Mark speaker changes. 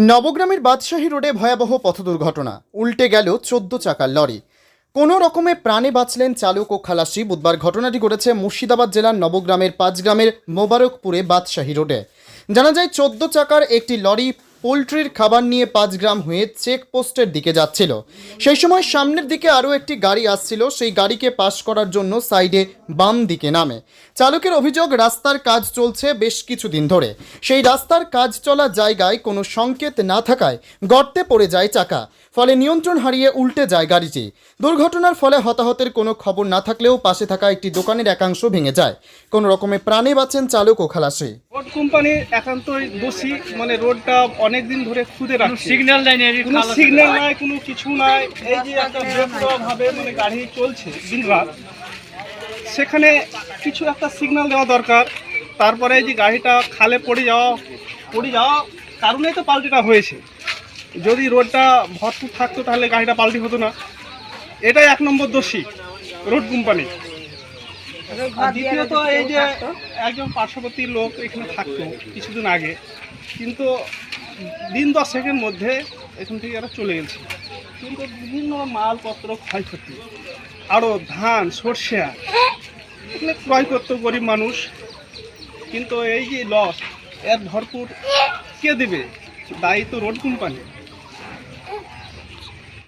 Speaker 1: নবগ্রামের বাদশাহী রোডে ভয়াবহ পথ দুর্ঘটনা। উল্টে গেল চোদ্দ চাকার লরি। কোনো রকমে প্রাণে বাঁচলেন চালক ও খালাসি। বুধবার ঘটনাটি ঘটেছে মুর্শিদাবাদ জেলার নবগ্রামের পাঁচগ্রামের মোবারকপুরে বাদশাহী রোডে। জানা যায়, চোদ্দ চাকার একটি লরি পোলট্রির খাবার নিয়ে পাঁচ গ্রাম হয়ে চেকপোস্টের দিকে যাচ্ছিল। সেই সময় সামনের দিকে আরও একটি গাড়ি আসছিল। সেই গাড়িকে পাশ করার জন্য সাইডে বাম দিকে নামে। চালকের অভিযোগ, রাস্তার কাজ চলছে বেশ কিছুদিন ধরে। সেই রাস্তার কাজ চলা জায়গায় কোনো সংকেত না থাকায় গর্তে পড়ে যায় চাকা। ফলে নিয়ন্ত্রণ হারিয়ে উল্টে যায় গাড়িটি। দুর্ঘটনার ফলে হতাহতের কোনো খবর না থাকলেও পাশে থাকা একটি দোকানের একাংশ ভেঙে যায়। কোনো রকমে প্রাণে বাঁচেন চালক ও খালাসি।
Speaker 2: রোড কোম্পানির একান্তই দোষী। মানে রোডটা দিন ধরে খুদে রাখছে।
Speaker 3: সিগন্যাল এর
Speaker 2: কোনো সিগন্যাল নাই কোনো কিছু নাই। এই যে একটা মানে গাড়ি চলছে দিন রাত সেখানে কিছু একটা সিগন্যাল দেওয়া দরকার। তারপরে এই যে গাড়িটা খালে পড়ে যাওয়া পড়ে যাওয়া কারণেই তো পাল্টিটা হয়েছে। যদি রোডটা ভরপুর থাকতো তাহলে গাড়িটা পাল্টি হতো না। এটাই এক নম্বর দোষী রোড কোম্পানি। দ্বিতীয়ত এই যে একজন পার্শ্ববর্তী লোক এখানে থাকতো কিছুদিন আগে কিন্তু দিন দশেকের মধ্যে এখান থেকে এরা চলে গেছে। কিন্তু বিভিন্ন মালপত্র ক্ষয়ক্ষতি আরও ধান, সর্ষে এগুলো ক্রয় করতো গরিব মানুষ। কিন্তু এই যে লস এর ভরপুর কে দেবে? দায়ী তো রোড কোম্পানি